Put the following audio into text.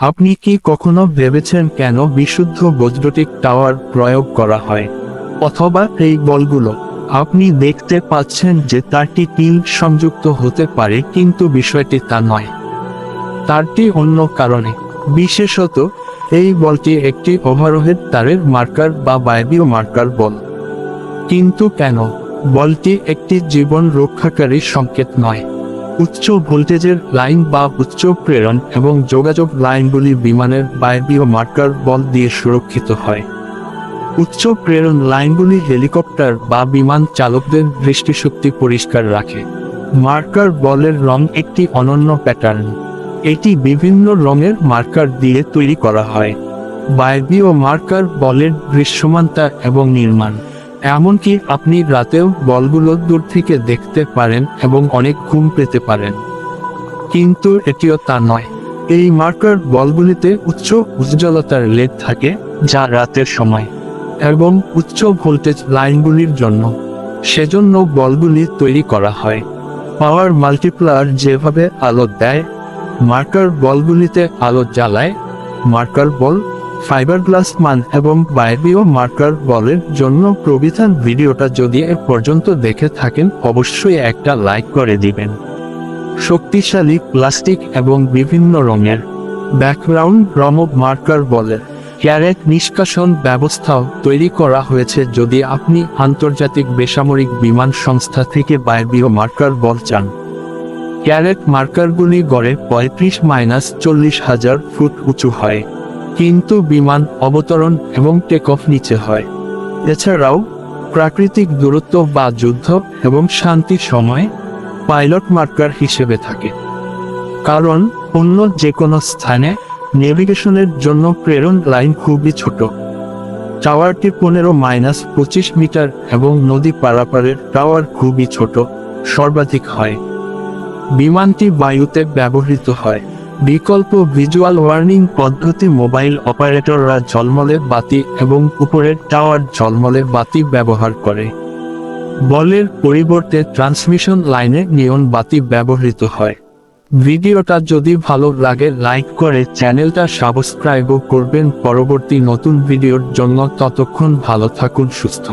আপনি কি কখনো ভেবেছেন কেন বিশুদ্ধ বৈদ্যুতিক টাওয়ার প্রয়োগ করা হয়? অথবা এই বলগুলো, আপনি দেখতে পাচ্ছেন যে তারটি টিন সংযুক্ত হতে পারে, কিন্তু বিষয়টি তা নয়। তারটি অন্য কারণে। বিশেষত, এই বলটি একটি ওভারহেড তারের মার্কার বা বায়বীয় মার্কার বল। কিন্তু কেন? বলটি একটি জীবন রক্ষাকারী সংকেত নয়। উচ্চ ভোল্টেজের লাইন বা উচ্চ প্রেরণ এবং যোগাযোগ লাইনগুলি বিমানের বায়বীয় মার্কার বল দিয়ে সুরক্ষিত হয়। উচ্চ প্রেরণ লাইনগুলি হেলিকপ্টার বা বিমান চালকদের দৃষ্টিশক্তি পরিষ্কার রাখে। মার্কার বলের রং একটি অনন্য প্যাটার্ন। এটি বিভিন্ন রঙের মার্কার দিয়ে তৈরি করা হয়। বায়বীয় মার্কার বলের দৃশ্যমানতা এবং নির্মাণ। এমনকি আপনি রাতেও বলগুলো দূর থেকে দেখতে পারেন এবং অনেক ঘুম পেতে পারেন। কিন্তু এটিও তা নয়। এই মার্কার বলগুলিতে উচ্চ উজ্জ্বলতার লেড থাকে, যা রাতের সময়, এবং উচ্চ ভোল্টেজ লাইনগুলির জন্য। সেজন্য বলগুলি তৈরি করা হয়। পাওয়ার মাল্টিপ্লায়ার যেভাবে আলো দেয়, মার্কার বলগুলিতে আলো জ্বালায়, মার্কার বল ফাইবার গ্লাস মান এবং বায়বীয় মার্কার বলের জন্য প্রবিধান ভিডিওটা যদি এ পর্যন্ত দেখে থাকেন, অবশ্যই একটা লাইক করে দিবেন। শক্তিশালী প্লাস্টিক এবং বিভিন্ন রঙের ব্যাকগ্রাউন্ড রম মার্কার বলের ক্যারেট নিষ্কাশন ব্যবস্থাও তৈরি করা হয়েছে যদি আপনি আন্তর্জাতিক বেসামরিক বিমান সংস্থা থেকে বায়বীয় মার্কার বল চান। ক্যারেট মার্কারগুলি গড়ে পঁয়ত্রিশ মাইনাস চল্লিশ হাজার ফুট উঁচু হয়। কিন্তু বিমান অবতরণ এবং টেক অফ নিচে হয়। এছাড়াও, প্রাকৃতিক দূরত্ব বা যুদ্ধ এবং শান্তির সময় পাইলট মার্কার হিসেবে থাকে। কারণ, অন্য যে কোনো স্থানে নেভিগেশনের জন্য প্রেরণ লাইন খুবই ছোট। টাওয়ারটি পনেরো মাইনাস পঁচিশ মিটার এবং নদী পারাপারের টাওয়ার খুবই ছোট, সর্বাধিক হয়। বিমানটি বায়ুতে ব্যবহৃত হয়। বিকল্প ভিজুয়াল ওয়ার্নিং পদ্ধতি মোবাইল অপারেটররা ঝলমলে বাতি এবং উপরের টাওয়ার ঝলমলে বাতি ব্যবহার করে। বলের পরিবর্তে ট্রান্সমিশন লাইনে নিয়ন বাতি ব্যবহৃত হয়। ভিডিওটা যদি ভালো লাগে লাইক করে চ্যানেলটা সাবস্ক্রাইবও করবেন। পরবর্তী নতুন ভিডিওর জন্য ততক্ষণ ভালো থাকুন, সুস্থ